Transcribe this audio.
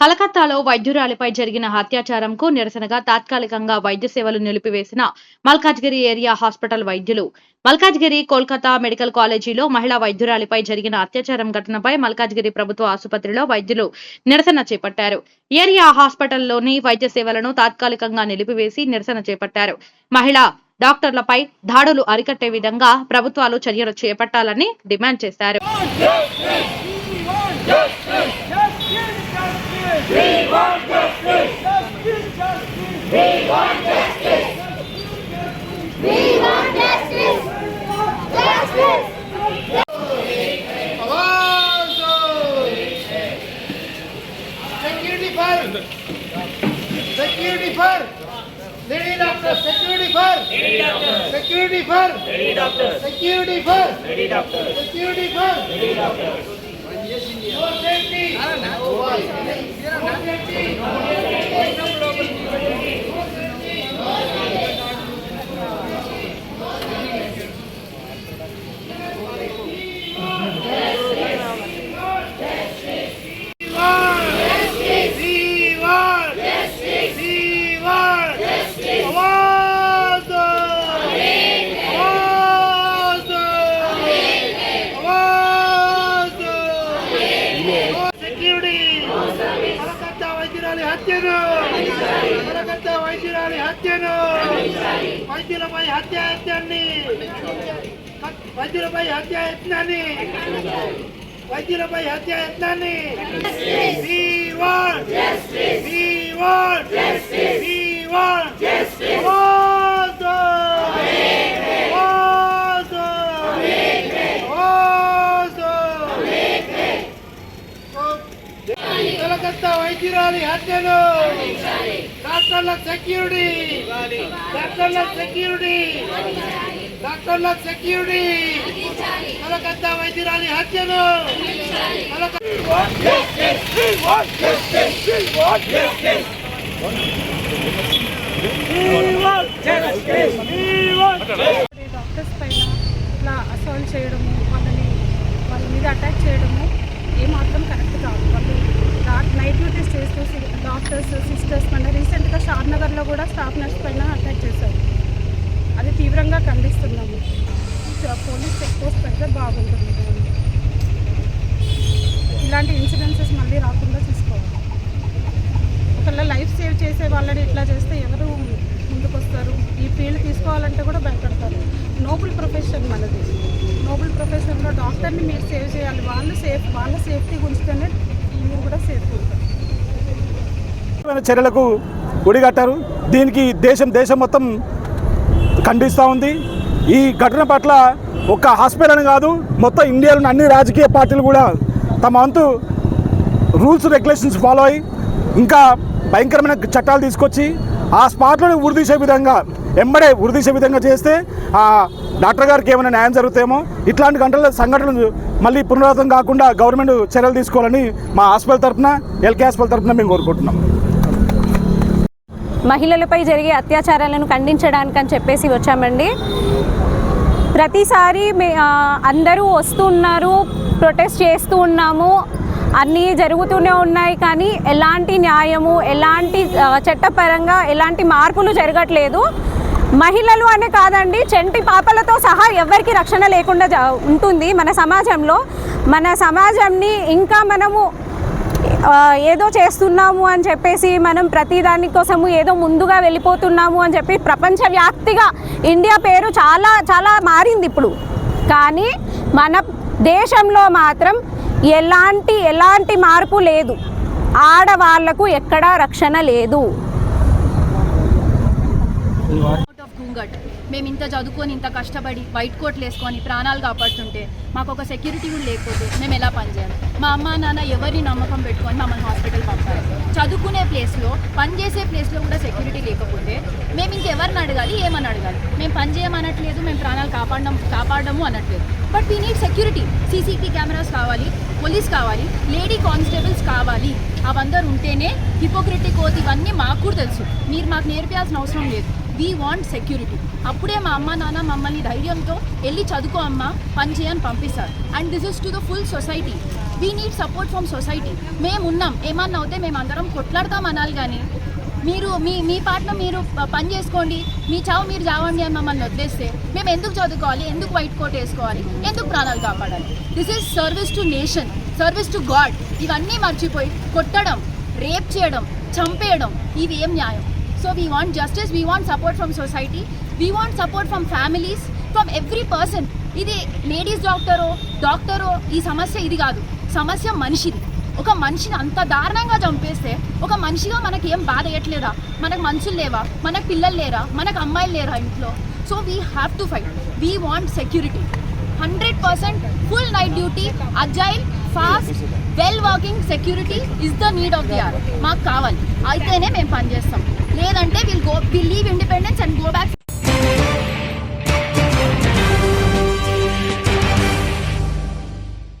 కలకత్తాలో వైద్యురాలిపై జరిగిన అత్యాచారంకు నిరసనగా తాత్కాలికంగా వైద్య సేవలు నిలిపివేసిన మల్కాజ్గిరి ఏరియా హాస్పిటల్ వైద్యులు. మల్కాజ్గిరి కోల్కతా మెడికల్ కాలేజీలో మహిళా వైద్యురాలిపై జరిగిన అత్యాచారం ఘటనపై మల్కాజ్గిరి ప్రభుత్వ ఆసుపత్రిలో వైద్యులు నిరసన చేపట్టారు. ఏరియా హాస్పిటల్లోని వైద్య సేవలను తాత్కాలికంగా నిలిపివేసి నిరసన చేపట్టారు. మహిళా డాక్టర్లపై దాడులు అరికట్టే విధంగా ప్రభుత్వాలు చర్యలు చేపట్టాలని డిమాండ్ చేశారు. We want justice. We want justice. Justice. Security first. Security first. Lady doctor, security first. Lady doctor. Security first. Lady doctor. Security first. Lady doctor. Security first. Lady doctor. No safety. No safety. No safety. Security. Calcutta వైద్యురాలి హత్యను. కలకత్తా వైద్యురాలి హత్యను. వైద్యులపై హత్యాయత్నాన్ని వైద్యులపై హత్యాయత్నాన్ని వైద్యులపై హత్యాయత్నాన్ని We want justice. We want justice. We want justice. Calcutta వైద్యురాలి హత్యను డాక్టర్ల సెక్యూరిటీ. డాక్టర్ల సెక్యూరిటీ. డాక్టర్ల సెక్యూరిటీ. కలకత్తా వైద్యురాలి హత్యను డాక్టర్స్ పైన ఇట్లా అసాల్ట్ చేయడము వాళ్ళని వాళ్ళ మీద అటాక్ చేయడము ఏమాత్రం కరెక్ట్ కాదు వాళ్ళు రా- నైట్ డ్యూటీస్ చేస్తూ డాక్టర్స్ సిస్టర్స్ పైన రీసెంట్గా షాద్నగర్లో కూడా స్టాఫ్ నర్స్ పైన అటాక్ చేశారు. అది తీవ్రంగా ఖండిస్తున్నాము. పోలీస్ చెక్ పోస్ట్ పెడితే బాగుంటుంది. ఇలాంటి ఇన్సిడెన్సెస్ మళ్ళీ రాకుండా చూసుకోవాలి. ఒకవేళ లైఫ్ సేవ్ చేసే వాళ్ళని ఇట్లా చేస్తే ఎవరు ముందుకు వస్తారు ఈ ఫీల్డ్ తీసుకోవాలంటే కూడా భయపడతారు. నోబుల్ ప్రొఫెషన్ మనది. నోబుల్ ప్రొఫెషన్లో డాక్టర్ని మీరు సేవ్ చేయాలి. వాళ్ళు సేఫ్ వాళ్ళ సేఫ్టీ ఉంచితేనే మీరు కూడా సేఫ్ ఉంటారు చర్యలకు ఒడిగట్టారు. దీనికి దేశం దేశం మొత్తం ఖండిస్తూ ఉంది. ఈ ఘటన పట్ల ఒక్క హాస్పిటల్ అని కాదు మొత్తం ఇండియాలోని అన్ని రాజకీయ పార్టీలు కూడా తమ వంతు రూల్స్ రెగ్యులేషన్స్ ఫాలో అయ్యి ఇంకా భయంకరమైన చట్టాలు తీసుకొచ్చి ఆ స్పాట్లను ఉరిదీసే విధంగా ఎంబడే ఉరిదీసే విధంగా చేస్తే ఆ డాక్టర్ గారికి ఏమైనా న్యాయం జరుగుతాయేమో? ఇట్లాంటి గంటల సంఘటనలు మళ్ళీ పునరావృతం కాకుండా గవర్నమెంట్ చర్యలు తీసుకోవాలని మా హాస్పిటల్ తరఫున ఎల్కే హాస్పిటల్ తరఫున మేము కోరుకుంటున్నాం. మహిళలపై జరిగే అత్యాచారాలను ఖండించడానికని చెప్పేసి వచ్చామండి. ప్రతిసారి మే- అందరూ అందరూ వస్తున్నారు ప్రొటెస్ట్ చేస్తూ ఉన్నాము. అన్నీ జరుగుతూనే ఉన్నాయి కానీ ఎలాంటి న్యాయము ఎలాంటి చట్టపరంగా ఎలాంటి మార్పులు జరగట్లేదు. మహిళలు అనే కాదండి చెంటి పాపలతో సహా ఎవరికి రక్షణ లేకుండా ఉంటుంది మన సమాజంలో. మన సమాజంని ఇంకా మనము ఏదో చేస్తున్నాము అని చెప్పేసి మనం ప్రతి దానికోసము ఏదో ముందుగా వెళ్ళిపోతున్నాము అని చెప్పి ప్రపంచవ్యాప్తిగా ఇండియా పేరు చాలా చాలా మారింది ఇప్పుడు. కానీ మన దేశంలో మాత్రం ఎలాంటి ఎలాంటి మార్పు లేదు. ఆడవాళ్ళకు ఎక్కడా రక్షణ లేదు. మేము ఇంత చదువుకొని ఇంత కష్టపడి వైట్ కోట్లు వేసుకొని ప్రాణాలు కాపాడుతుంటే మాకు ఒక సెక్యూరిటీ కూడా లేకపోతే మేము ఎలా పనిచేయాలి మా అమ్మ నాన్న ఎవరిని నమ్మకం పెట్టుకొని మమ్మల్ని హాస్పిటల్ పంపారు. చదువుకునే ప్లేస్లో పనిచేసే ప్లేస్లో కూడా సెక్యూరిటీ లేకపోతే మేము ఇంకెవరిని అడగాలి ఏమని అడగాలి? మేము పని చేయమనట్లేదు మేము ప్రాణాలు కాపాడడం కాపాడము అనట్లేదు. But we need security. CCTV cameras కావాలి పోలీస్ కావాలి లేడీ కానిస్టేబుల్స్ కావాలి. అవందరూ ఉంటేనే హిపోక్రిటిక్ కోతి ఇవన్నీ మాకు కూడా తెలుసు. మీరు మాకు నేర్పించాల్సిన అవసరం లేదు. వీ వాంట్ సెక్యూరిటీ అప్పుడే మా అమ్మ నాన్న మమ్మల్ని ధైర్యంతో వెళ్ళి చదువుకో అమ్మ పని చేయని పంపిస్తారు. And this is to the full society we need support from society మేము ఉన్నాం. ఏమన్నా అవుతే మేము అందరం కొట్లాడతాం అనాలి కానీ. మీరు మీ మీ పాటలో మీరు పని చేసుకోండి. మీ చావు మీరు చావండి అని మమ్మల్ని వదిలేస్తే మేము ఎందుకు చదువుకోవాలి? ఎందుకు వైట్ కోట్ వేసుకోవాలి? ఎందుకు ప్రాణాలు కాపాడాలి? This is service to nation service to God ఇవన్నీ మర్చిపోయి కొట్టడం రేప్ చేయడం చంపేయడం ఇది ఏం న్యాయం? So we want justice we want support from society we want support from families from every person ఇది లేడీస్ డాక్టరో డాక్టరో ఈ సమస్య ఇది కాదు. సమస్య మనిషిది. ఒక మనిషిని అంత దారుణంగా చంపేస్తే ఒక మనిషిగా మనకి ఏం బాధ వేయట్లేదా? మనకు మనుషులు లేవా? మనకు పిల్లలు లేరా? మనకు అమ్మాయిలు లేరా ఇంట్లో? So we have to fight we want security hundred percent full night duty agile fast well walking security is the need of the hour మాకు కావాలి. అయితేనే మేము పనిచేస్తాం. లేదంటే will go will leave independence and go back